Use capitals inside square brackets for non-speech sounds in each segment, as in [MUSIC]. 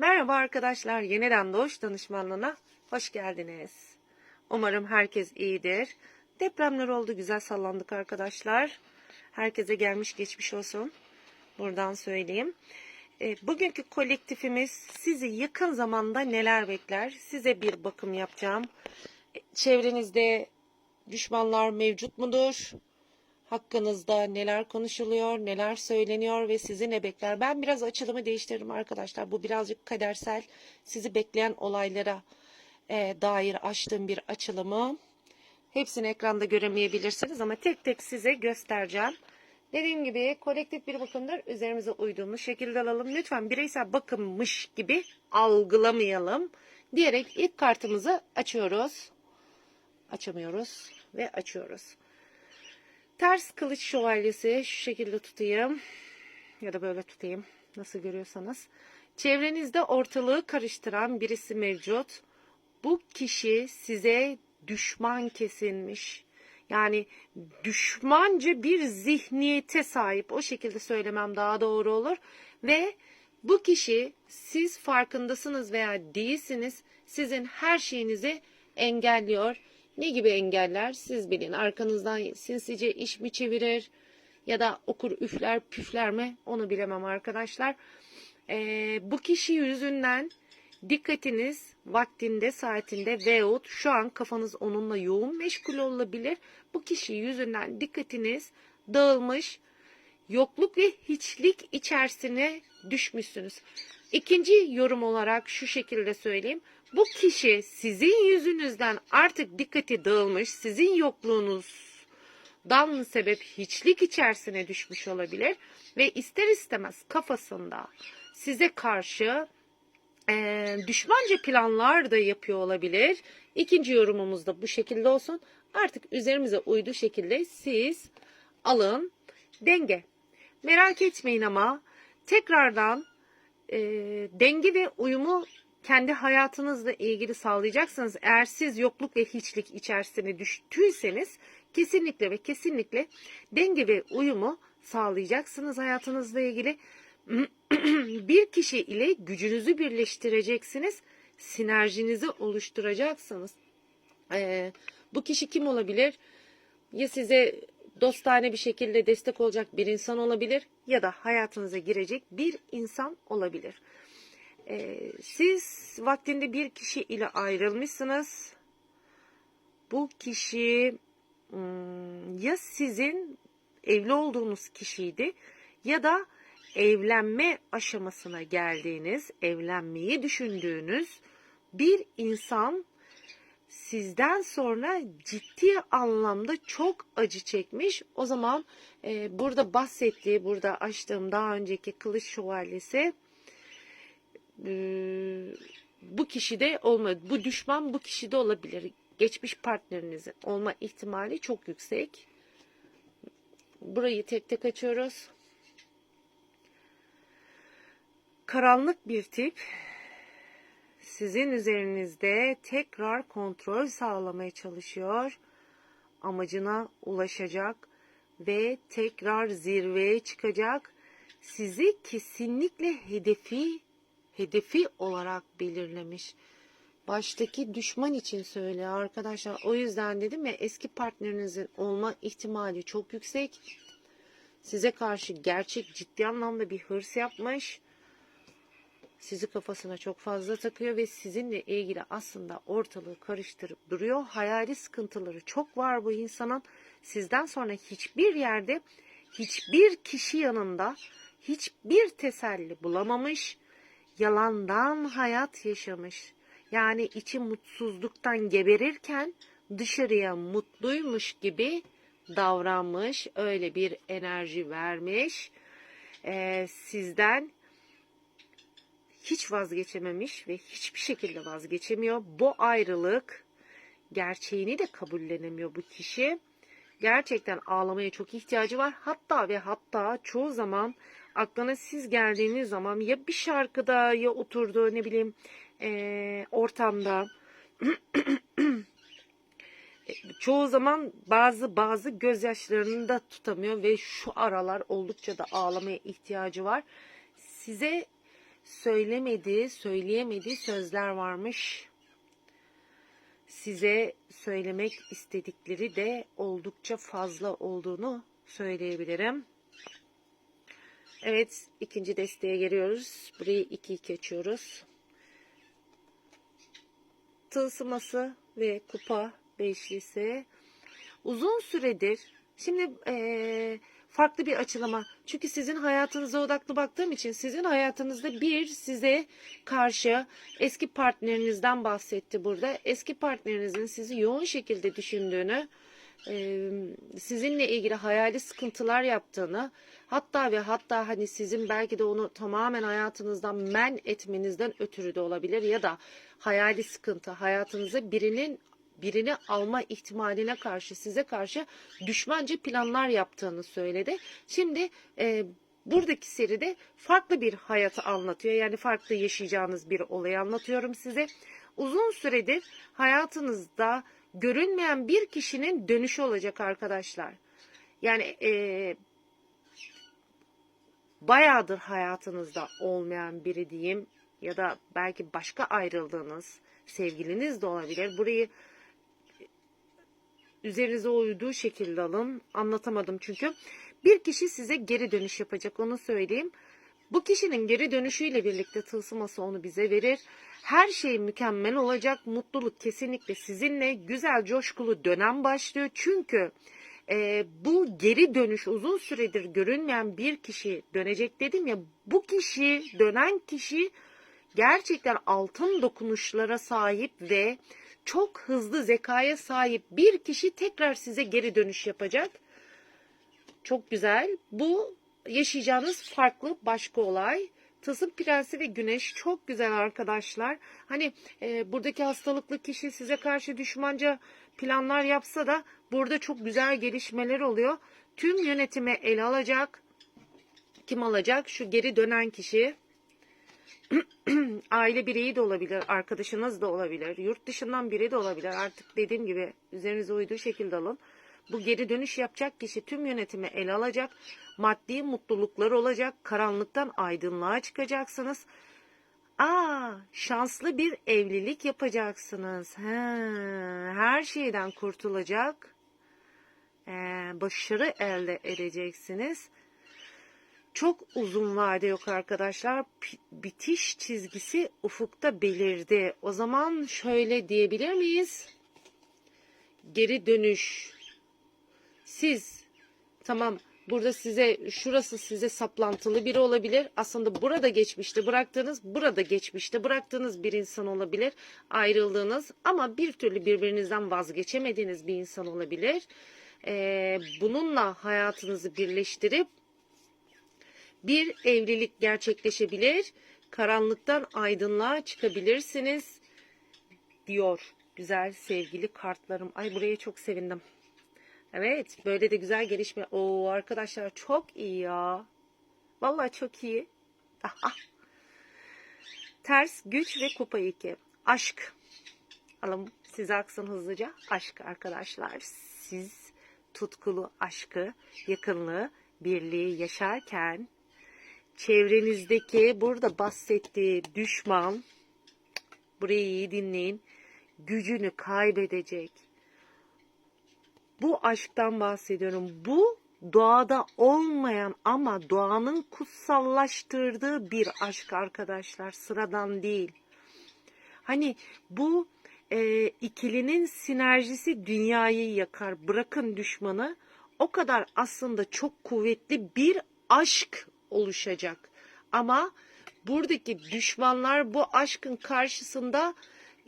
Merhaba arkadaşlar, yeniden doğuş danışmanlığına hoş geldiniz. Umarım herkes iyidir. Depremler oldu, güzel sallandık arkadaşlar. Herkese gelmiş geçmiş olsun. Buradan söyleyeyim. E, bugünkü kolektifimiz sizi yakın zamanda neler bekler? Size bir bakım yapacağım. E, Çevrenizde düşmanlar mevcut mudur? Hakkınızda neler konuşuluyor, neler söyleniyor ve sizi ne bekler? Ben biraz açılımı değiştiririm arkadaşlar. Bu birazcık kadersel, sizi bekleyen olaylara e, dair açtığım bir açılımı. Hepsini ekranda göremeyebilirsiniz ama tek tek size göstereceğim. Dediğim gibi kolektif bir bakımdır. Üzerimize uyduğumuz şekilde alalım. Lütfen bireysel bakımmış gibi algılamayalım. Diyerek ilk kartımızı açıyoruz. Açamıyoruz ve açıyoruz. Ters kılıç şövalyesi şu şekilde tutayım. Ya da böyle tutayım. Nasıl görüyorsanız. Çevrenizde ortalığı karıştıran birisi mevcut. Bu kişi size düşman kesilmiş. Yani düşmanca bir zihniyete sahip. O şekilde söylemem daha doğru olur. Ve bu kişi siz farkındasınız veya değilsiniz. Sizin her şeyinizi engelliyor. Ne gibi engeller? Siz bilin. Arkanızdan sinsice iş mi çevirir? Ya da okur üfler püfler mi? Onu bilemem arkadaşlar. Ee, bu kişi yüzünden dikkatiniz vaktinde, saatinde veyahut şu an kafanız onunla yoğun meşgul olabilir. Bu kişi yüzünden dikkatiniz dağılmış, yokluk ve hiçlik içerisine düşmüşsünüz. İkinci yorum olarak şu şekilde söyleyeyim. Bu kişi sizin yüzünüzden artık dikkati dağılmış, sizin yokluğunuzdan sebep hiçlik içerisine düşmüş olabilir ve ister istemez kafasında size karşı e, düşmanca planlar da yapıyor olabilir. İkinci yorumumuz da bu şekilde olsun. Artık üzerimize uyduğu şekilde siz alın denge. Merak etmeyin ama tekrardan e, denge ve uyumu kendi hayatınızla ilgili sağlayacaksınız. Eğer siz yokluk ve hiçlik içerisine düştüyseniz kesinlikle ve kesinlikle denge ve uyumu sağlayacaksınız hayatınızla ilgili. [CLEARS THROAT] bir kişi ile gücünüzü birleştireceksiniz. Sinerjinizi oluşturacaksınız. Ee, bu kişi kim olabilir? Ya size dostane bir şekilde destek olacak bir insan olabilir ya da hayatınıza girecek bir insan olabilir. Ee, siz vaktinde bir kişi ile ayrılmışsınız. Bu kişi hmm, ya sizin evli olduğunuz kişiydi ya da evlenme aşamasına geldiğiniz, evlenmeyi düşündüğünüz bir insan sizden sonra ciddi anlamda çok acı çekmiş. O zaman e, burada bahsettiği, burada açtığım daha önceki kılıç şövalyesi e, bu kişide olmadı. Bu düşman bu kişide olabilir. Geçmiş partnerinizin olma ihtimali çok yüksek. Burayı tek tek açıyoruz. Karanlık bir tip sizin üzerinizde tekrar kontrol sağlamaya çalışıyor. Amacına ulaşacak ve tekrar zirveye çıkacak. Sizi kesinlikle hedefi hedefi olarak belirlemiş. Baştaki düşman için söylüyor arkadaşlar. O yüzden dedim ya eski partnerinizin olma ihtimali çok yüksek. Size karşı gerçek ciddi anlamda bir hırs yapmış sizi kafasına çok fazla takıyor ve sizinle ilgili aslında ortalığı karıştırıp duruyor. Hayali sıkıntıları çok var bu insanın. Sizden sonra hiçbir yerde hiçbir kişi yanında hiçbir teselli bulamamış. Yalandan hayat yaşamış. Yani içi mutsuzluktan geberirken dışarıya mutluymuş gibi davranmış. Öyle bir enerji vermiş. Ee, sizden hiç vazgeçememiş ve hiçbir şekilde vazgeçemiyor. Bu ayrılık gerçeğini de kabullenemiyor bu kişi. Gerçekten ağlamaya çok ihtiyacı var. Hatta ve hatta çoğu zaman aklına siz geldiğiniz zaman ya bir şarkıda ya oturduğu ne bileyim e, ortamda [CLEARS THROAT] çoğu zaman bazı bazı gözyaşlarını da tutamıyor ve şu aralar oldukça da ağlamaya ihtiyacı var. Size söylemediği, söyleyemediği sözler varmış. Size söylemek istedikleri de oldukça fazla olduğunu söyleyebilirim. Evet, ikinci desteğe geliyoruz. Burayı 2-2 açıyoruz. Tılsıması ve kupa beşlisi. Uzun süredir, şimdi eee, farklı bir açılama. Çünkü sizin hayatınıza odaklı baktığım için sizin hayatınızda bir size karşı eski partnerinizden bahsetti burada. Eski partnerinizin sizi yoğun şekilde düşündüğünü, sizinle ilgili hayali sıkıntılar yaptığını, hatta ve hatta hani sizin belki de onu tamamen hayatınızdan men etmenizden ötürü de olabilir ya da hayali sıkıntı, hayatınıza birinin birini alma ihtimaline karşı size karşı düşmanca planlar yaptığını söyledi. Şimdi e, buradaki seride farklı bir hayatı anlatıyor. Yani farklı yaşayacağınız bir olayı anlatıyorum size. Uzun süredir hayatınızda görünmeyen bir kişinin dönüşü olacak arkadaşlar. Yani e, bayağıdır hayatınızda olmayan biri diyeyim ya da belki başka ayrıldığınız sevgiliniz de olabilir. Burayı üzerinize uyduğu şekilde alın. Anlatamadım çünkü. Bir kişi size geri dönüş yapacak onu söyleyeyim. Bu kişinin geri dönüşüyle birlikte tılsıması onu bize verir. Her şey mükemmel olacak. Mutluluk kesinlikle sizinle. Güzel, coşkulu dönem başlıyor. Çünkü e, bu geri dönüş uzun süredir görünmeyen bir kişi dönecek dedim ya. Bu kişi, dönen kişi gerçekten altın dokunuşlara sahip ve çok hızlı zekaya sahip bir kişi tekrar size geri dönüş yapacak. Çok güzel. Bu yaşayacağınız farklı başka olay. Tılsım Prensi ve Güneş çok güzel arkadaşlar. Hani e, buradaki hastalıklı kişi size karşı düşmanca planlar yapsa da burada çok güzel gelişmeler oluyor. Tüm yönetimi ele alacak. Kim alacak? Şu geri dönen kişi. [CLEARS THROAT] aile bireyi de olabilir, arkadaşınız da olabilir, yurt dışından biri de olabilir. Artık dediğim gibi üzerinize uyduğu şekilde alın. Bu geri dönüş yapacak kişi tüm yönetimi ele alacak. Maddi mutluluklar olacak. Karanlıktan aydınlığa çıkacaksınız. Aa, şanslı bir evlilik yapacaksınız. He, her şeyden kurtulacak. Ee, başarı elde edeceksiniz. Çok uzun vade yok arkadaşlar. Bitiş çizgisi ufukta belirdi. O zaman şöyle diyebilir miyiz? Geri dönüş. Siz tamam burada size şurası size saplantılı biri olabilir. Aslında burada geçmişte bıraktığınız, burada geçmişte bıraktığınız bir insan olabilir. Ayrıldığınız ama bir türlü birbirinizden vazgeçemediğiniz bir insan olabilir. Ee, bununla hayatınızı birleştirip bir evlilik gerçekleşebilir. Karanlıktan aydınlığa çıkabilirsiniz diyor güzel sevgili kartlarım. Ay buraya çok sevindim. Evet böyle de güzel gelişme. Oo arkadaşlar çok iyi ya. Vallahi çok iyi. Aha. [LAUGHS] Ters güç ve kupa 2. Aşk. Alın size aksın hızlıca. Aşk arkadaşlar. Siz tutkulu aşkı, yakınlığı, birliği yaşarken çevrenizdeki burada bahsettiği düşman burayı iyi dinleyin gücünü kaybedecek. Bu aşktan bahsediyorum. Bu doğada olmayan ama doğanın kutsallaştırdığı bir aşk arkadaşlar. Sıradan değil. Hani bu e, ikilinin sinerjisi dünyayı yakar. Bırakın düşmanı. O kadar aslında çok kuvvetli bir aşk oluşacak. Ama buradaki düşmanlar bu aşkın karşısında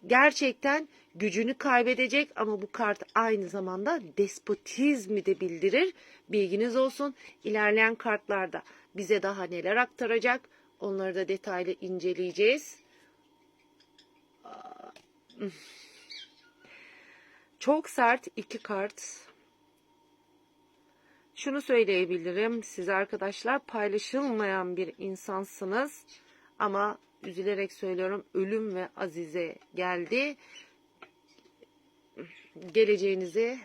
gerçekten gücünü kaybedecek ama bu kart aynı zamanda despotizmi de bildirir. Bilginiz olsun. İlerleyen kartlarda bize daha neler aktaracak onları da detaylı inceleyeceğiz. Çok sert iki kart. Şunu söyleyebilirim size arkadaşlar paylaşılmayan bir insansınız ama üzülerek söylüyorum ölüm ve azize geldi. Geleceğinizi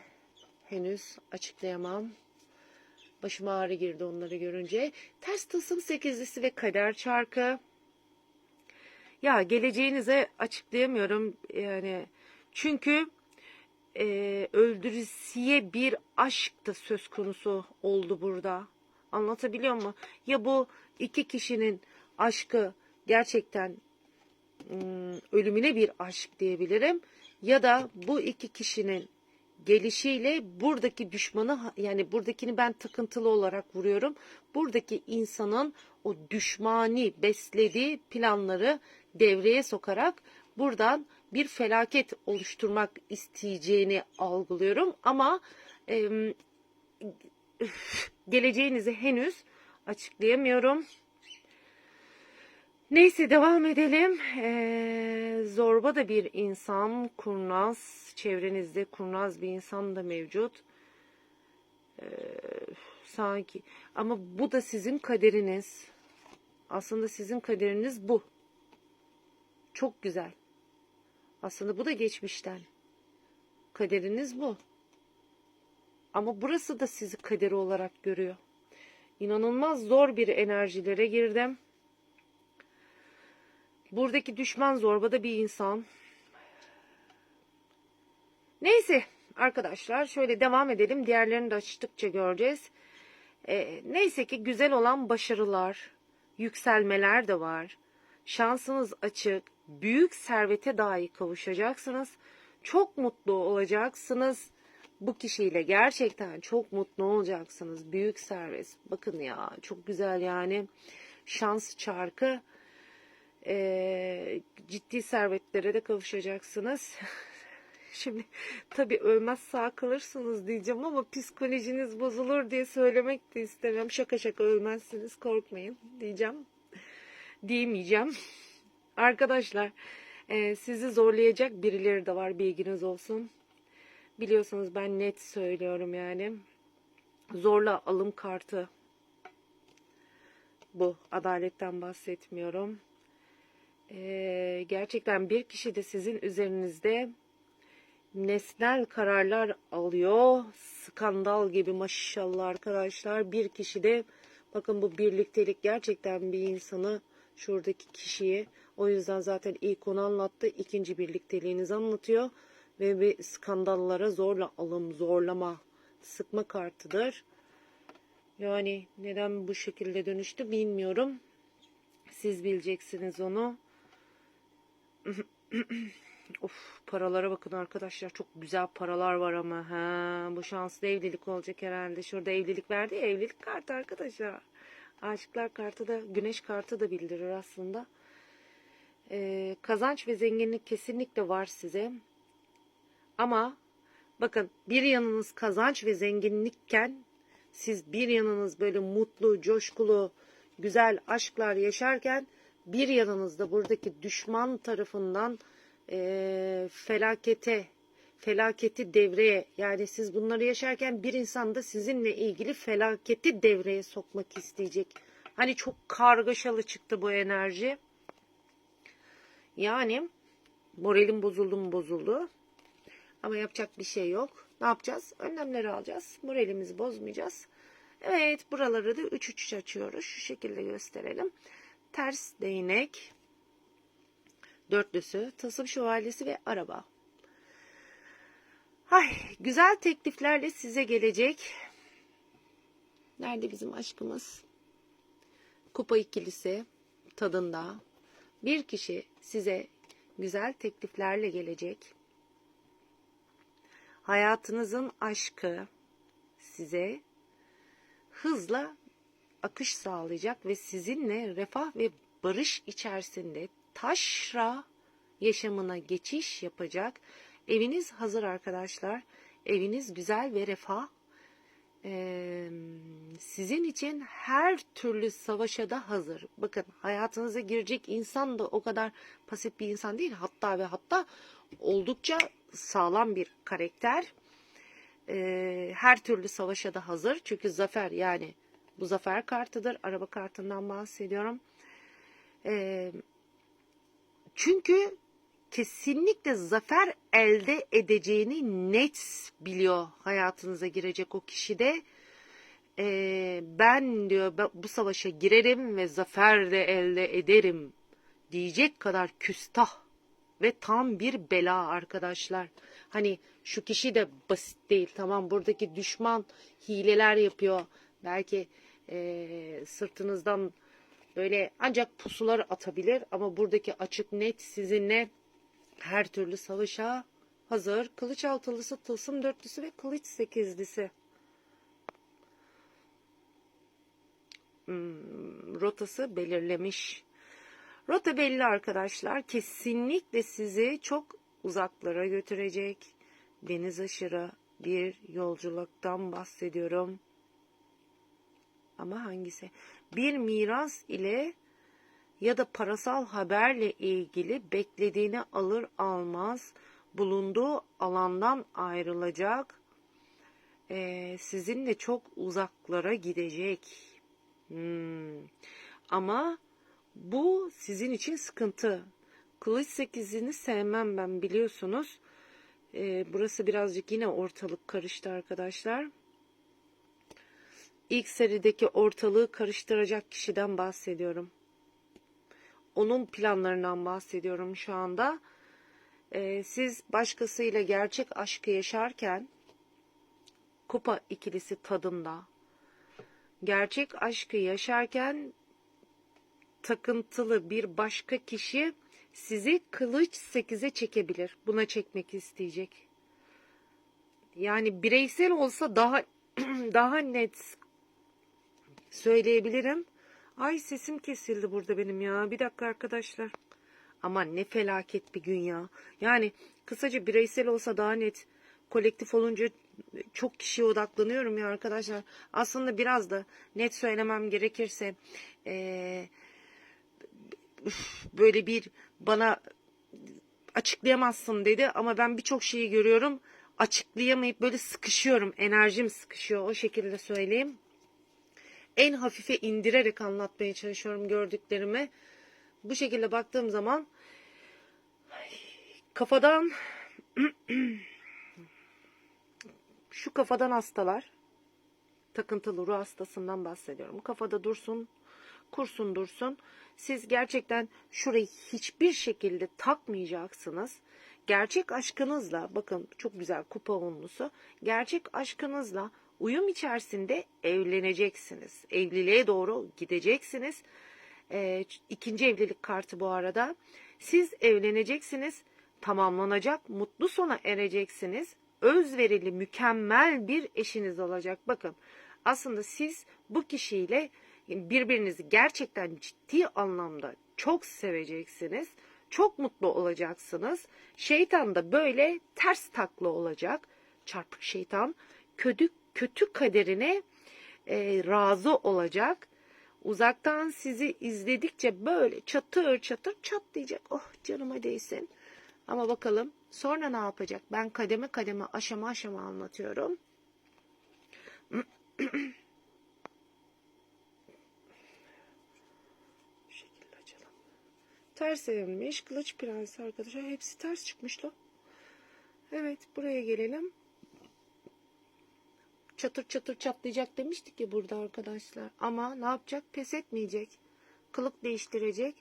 henüz açıklayamam. Başıma ağrı girdi onları görünce. Ters tılsım sekizlisi ve kader çarkı. Ya geleceğinize açıklayamıyorum yani çünkü e, öldürüsiye bir aşk da söz konusu oldu burada. Anlatabiliyor muyum? Ya bu iki kişinin aşkı gerçekten ım, ölümüne bir aşk diyebilirim ya da bu iki kişinin gelişiyle buradaki düşmanı yani buradakini ben takıntılı olarak vuruyorum. Buradaki insanın o düşmani beslediği planları devreye sokarak buradan bir felaket oluşturmak isteyeceğini algılıyorum ama em, geleceğinizi henüz açıklayamıyorum. Neyse devam edelim. Ee, zorba da bir insan, kurnaz, çevrenizde kurnaz bir insan da mevcut. Ee, sanki ama bu da sizin kaderiniz. Aslında sizin kaderiniz bu. Çok güzel. Aslında bu da geçmişten. Kaderiniz bu. Ama burası da sizi kaderi olarak görüyor. İnanılmaz zor bir enerjilere girdim. Buradaki düşman zorbada bir insan. Neyse arkadaşlar şöyle devam edelim. Diğerlerini de açtıkça göreceğiz. Ee, neyse ki güzel olan başarılar, yükselmeler de var. Şansınız açık. Büyük servete dahi kavuşacaksınız. Çok mutlu olacaksınız. Bu kişiyle gerçekten çok mutlu olacaksınız. Büyük servet. Bakın ya çok güzel yani. Şans çarkı e, ciddi servetlere de kavuşacaksınız. [LAUGHS] Şimdi tabii ölmez sağ kalırsınız diyeceğim ama psikolojiniz bozulur diye söylemek de istemiyorum. Şaka şaka ölmezsiniz korkmayın diyeceğim. Diyemeyeceğim. [LAUGHS] Arkadaşlar e, sizi zorlayacak birileri de var bilginiz olsun. Biliyorsunuz ben net söylüyorum yani. Zorla alım kartı. Bu adaletten bahsetmiyorum. Ee, gerçekten bir kişi de sizin üzerinizde nesnel kararlar alıyor. Skandal gibi maşallah arkadaşlar. Bir kişi de bakın bu birliktelik gerçekten bir insanı şuradaki kişiyi o yüzden zaten ilk onu anlattı. ikinci birlikteliğinizi anlatıyor. Ve bir skandallara zorla alım, zorlama, sıkma kartıdır. Yani neden bu şekilde dönüştü bilmiyorum. Siz bileceksiniz onu. Of paralara bakın arkadaşlar. Çok güzel paralar var ama. Ha, bu şanslı evlilik olacak herhalde. Şurada evlilik verdi ya evlilik kartı arkadaşlar. Aşıklar kartı da güneş kartı da bildirir aslında. Ee, kazanç ve zenginlik kesinlikle var size. Ama bakın bir yanınız kazanç ve zenginlikken siz bir yanınız böyle mutlu, coşkulu, güzel aşklar yaşarken bir yanınızda buradaki düşman tarafından e, felakete, felaketi devreye yani siz bunları yaşarken bir insan da sizinle ilgili felaketi devreye sokmak isteyecek. Hani çok kargaşalı çıktı bu enerji. Yani moralim bozuldu mu bozuldu. Ama yapacak bir şey yok. Ne yapacağız? Önlemleri alacağız. Moralimizi bozmayacağız. Evet buraları da 3 3 açıyoruz. Şu şekilde gösterelim. Ters değnek, dörtlüsü, tasım şövalyesi ve araba. Ay, güzel tekliflerle size gelecek. Nerede bizim aşkımız? Kupa ikilisi tadında. Bir kişi size güzel tekliflerle gelecek. Hayatınızın aşkı size hızla akış sağlayacak ve sizinle refah ve barış içerisinde taşra yaşamına geçiş yapacak. Eviniz hazır arkadaşlar. Eviniz güzel ve refah. Ee, sizin için her türlü savaşa da hazır. Bakın hayatınıza girecek insan da o kadar pasif bir insan değil. Hatta ve hatta oldukça sağlam bir karakter. Ee, her türlü savaşa da hazır. Çünkü zafer yani bu zafer kartıdır. Araba kartından bahsediyorum. Ee, çünkü kesinlikle zafer elde edeceğini net biliyor hayatınıza girecek o kişi de. Ee, ben diyor bu savaşa girerim ve zafer de elde ederim diyecek kadar küstah ve tam bir bela arkadaşlar. Hani şu kişi de basit değil tamam buradaki düşman hileler yapıyor. Belki eee, sırtınızdan böyle ancak pusular atabilir ama buradaki açık net sizinle her türlü savaşa hazır. Kılıç altılısı, tılsım dörtlüsü ve kılıç sekizlisi. Hmm, rotası belirlemiş. Rota belli arkadaşlar. Kesinlikle sizi çok uzaklara götürecek. Deniz aşırı bir yolculuktan bahsediyorum. Ama hangisi? Bir miras ile ya da parasal haberle ilgili beklediğini alır almaz bulunduğu alandan ayrılacak. Ee, sizinle çok uzaklara gidecek. Hmm. Ama bu sizin için sıkıntı. Kılıç sekizini sevmem ben biliyorsunuz. Ee, burası birazcık yine ortalık karıştı arkadaşlar. İlk serideki ortalığı karıştıracak kişiden bahsediyorum. Onun planlarından bahsediyorum şu anda. Ee, siz başkasıyla gerçek aşkı yaşarken kupa ikilisi tadında gerçek aşkı yaşarken takıntılı bir başka kişi sizi kılıç 8'e çekebilir. Buna çekmek isteyecek. Yani bireysel olsa daha [CLEARS THROAT] daha net söyleyebilirim. Ay sesim kesildi burada benim ya. Bir dakika arkadaşlar. Ama ne felaket bir gün ya. Yani kısaca bireysel olsa daha net. Kolektif olunca çok kişiye odaklanıyorum ya arkadaşlar. Aslında biraz da net söylemem gerekirse üf, böyle bir bana açıklayamazsın dedi ama ben birçok şeyi görüyorum. Açıklayamayıp böyle sıkışıyorum. Enerjim sıkışıyor. O şekilde söyleyeyim. En hafife indirerek anlatmaya çalışıyorum gördüklerimi. Bu şekilde baktığım zaman kafadan [CLEARS THROAT] şu kafadan hastalar takıntılı ruh hastasından bahsediyorum. Kafada dursun, kursun dursun. Siz gerçekten şurayı hiçbir şekilde takmayacaksınız. Gerçek aşkınızla, bakın çok güzel kupa onlusu. Gerçek aşkınızla uyum içerisinde evleneceksiniz. Evliliğe doğru gideceksiniz. Ee, ikinci evlilik kartı bu arada. Siz evleneceksiniz, tamamlanacak, mutlu sona ereceksiniz. Özverili, mükemmel bir eşiniz olacak. Bakın aslında siz bu kişiyle birbirinizi gerçekten ciddi anlamda çok seveceksiniz. Çok mutlu olacaksınız. Şeytan da böyle ters taklı olacak. Çarpık şeytan kötü kötü kaderine e, razı olacak. Uzaktan sizi izledikçe böyle çatır çatır çatlayacak. Oh canıma değsin. Ama bakalım sonra ne yapacak? Ben kademe kademe aşama aşama anlatıyorum. [CLEARS THROAT] Ters evrilmiş. Kılıç prensi arkadaşlar. Hepsi ters çıkmış lan. Evet buraya gelelim. Çatır çatır çatlayacak demiştik ya burada arkadaşlar. Ama ne yapacak? Pes etmeyecek. Kılık değiştirecek.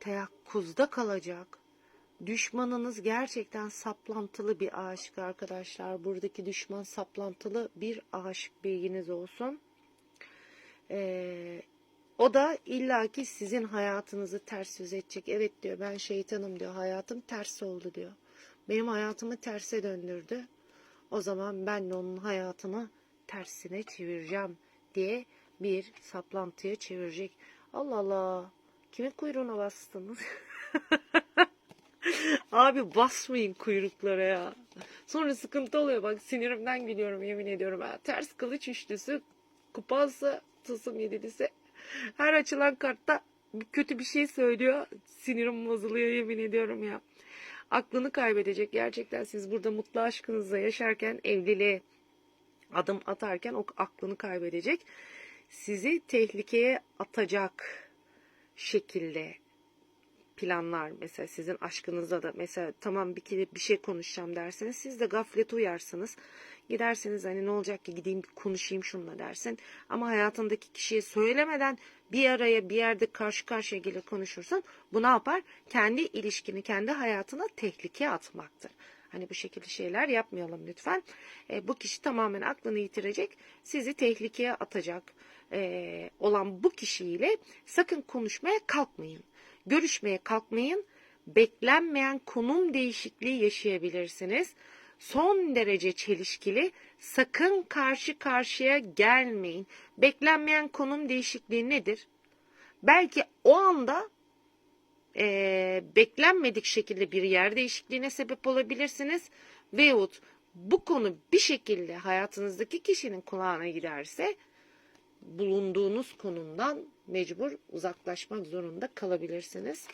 Teyakkuzda kalacak. Düşmanınız gerçekten saplantılı bir aşık arkadaşlar. Buradaki düşman saplantılı bir aşık bilginiz olsun. Ee, o da illaki sizin hayatınızı ters yüz edecek. Evet diyor ben şeytanım diyor. Hayatım ters oldu diyor. Benim hayatımı terse döndürdü. O zaman ben de onun hayatını tersine çevireceğim diye bir saplantıya çevirecek. Allah Allah. Kimin kuyruğuna bastınız? [LAUGHS] Abi basmayın kuyruklara ya. Sonra sıkıntı oluyor. Bak sinirimden gülüyorum yemin ediyorum. Ha, ters kılıç üçlüsü, kupası, tılsım yedilisi. Her açılan kartta kötü bir şey söylüyor. Sinirim bozuluyor yemin ediyorum ya. Aklını kaybedecek. Gerçekten siz burada mutlu aşkınızla yaşarken evliliğe adım atarken o aklını kaybedecek. Sizi tehlikeye atacak şekilde planlar mesela sizin aşkınızda da mesela tamam bir kere bir şey konuşacağım derseniz siz de gaflete uyarsınız. Gidersiniz hani ne olacak ki gideyim konuşayım şununla dersin. Ama hayatındaki kişiye söylemeden bir araya bir yerde karşı karşıya gelir konuşursan bu ne yapar? Kendi ilişkini, kendi hayatına tehlikeye atmaktır. Hani bu şekilde şeyler yapmayalım lütfen. E, bu kişi tamamen aklını yitirecek, sizi tehlikeye atacak e, olan bu kişiyle sakın konuşmaya kalkmayın. Görüşmeye kalkmayın. Beklenmeyen konum değişikliği yaşayabilirsiniz. Son derece çelişkili. Sakın karşı karşıya gelmeyin. Beklenmeyen konum değişikliği nedir? Belki o anda e, beklenmedik şekilde bir yer değişikliğine sebep olabilirsiniz. Veyahut bu konu bir şekilde hayatınızdaki kişinin kulağına giderse bulunduğunuz konumdan mecbur uzaklaşmak zorunda kalabilirsiniz.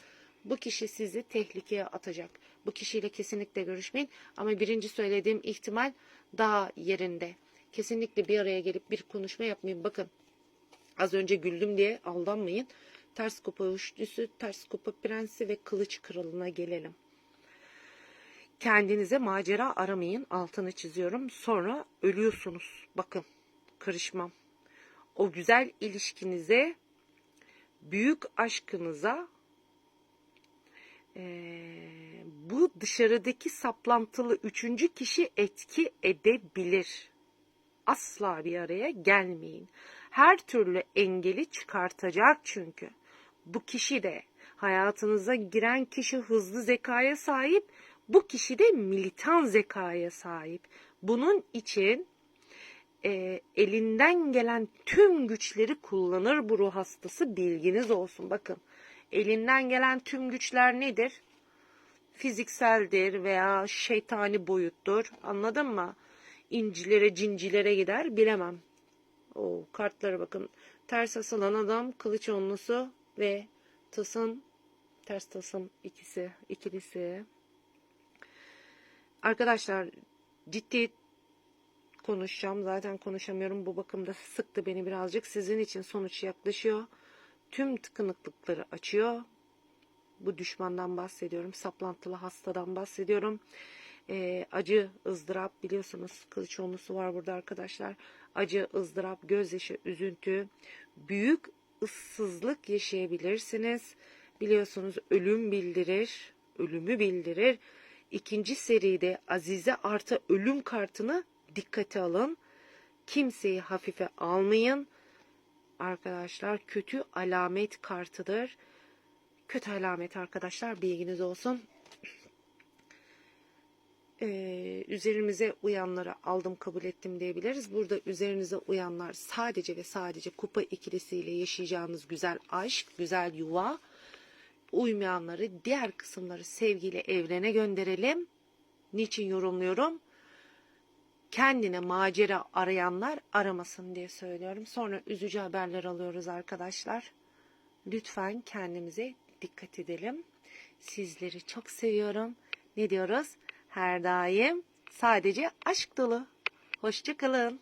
Bu kişi sizi tehlikeye atacak. Bu kişiyle kesinlikle görüşmeyin. Ama birinci söylediğim ihtimal daha yerinde. Kesinlikle bir araya gelip bir konuşma yapmayın. Bakın az önce güldüm diye aldanmayın. Ters kupa üçlüsü, ters kupa prensi ve kılıç kralına gelelim. Kendinize macera aramayın. Altını çiziyorum. Sonra ölüyorsunuz. Bakın karışmam. O güzel ilişkinize, büyük aşkınıza, eee, bu dışarıdaki saplantılı üçüncü kişi etki edebilir. Asla bir araya gelmeyin. Her türlü engeli çıkartacak çünkü. Bu kişi de hayatınıza giren kişi hızlı zekaya sahip, bu kişi de militan zekaya sahip. Bunun için e, elinden gelen tüm güçleri kullanır bu ruh hastası bilginiz olsun. Bakın elinden gelen tüm güçler nedir? Fizikseldir veya şeytani boyuttur. Anladın mı? İncilere, cincilere gider bilemem. O kartlara bakın. Ters asılan adam, kılıç onlusu ve tasın ters tasım ikisi, ikilisi. Arkadaşlar ciddi konuşacağım. Zaten konuşamıyorum. Bu bakımda sıktı beni birazcık. Sizin için sonuç yaklaşıyor. Tüm tıkanıklıkları açıyor. Bu düşmandan bahsediyorum. Saplantılı hastadan bahsediyorum. Ee, acı, ızdırap biliyorsunuz kılıçoğlusu var burada arkadaşlar. Acı, ızdırap, gözyaşı, üzüntü, büyük ıssızlık yaşayabilirsiniz. Biliyorsunuz ölüm bildirir, ölümü bildirir. İkinci seride Azize artı ölüm kartını dikkate alın. Kimseyi hafife almayın. Arkadaşlar kötü alamet kartıdır. Kötü alamet arkadaşlar bilginiz olsun. Ee, üzerimize uyanları aldım kabul ettim diyebiliriz. Burada üzerinize uyanlar sadece ve sadece kupa ikilisiyle yaşayacağınız güzel aşk, güzel yuva. Uymayanları diğer kısımları sevgiyle evrene gönderelim. Niçin yorumluyorum? Kendine macera arayanlar aramasın diye söylüyorum. Sonra üzücü haberler alıyoruz arkadaşlar. Lütfen kendimize dikkat edelim. Sizleri çok seviyorum. Ne diyoruz? Her daim sadece aşk dolu. Hoşçakalın.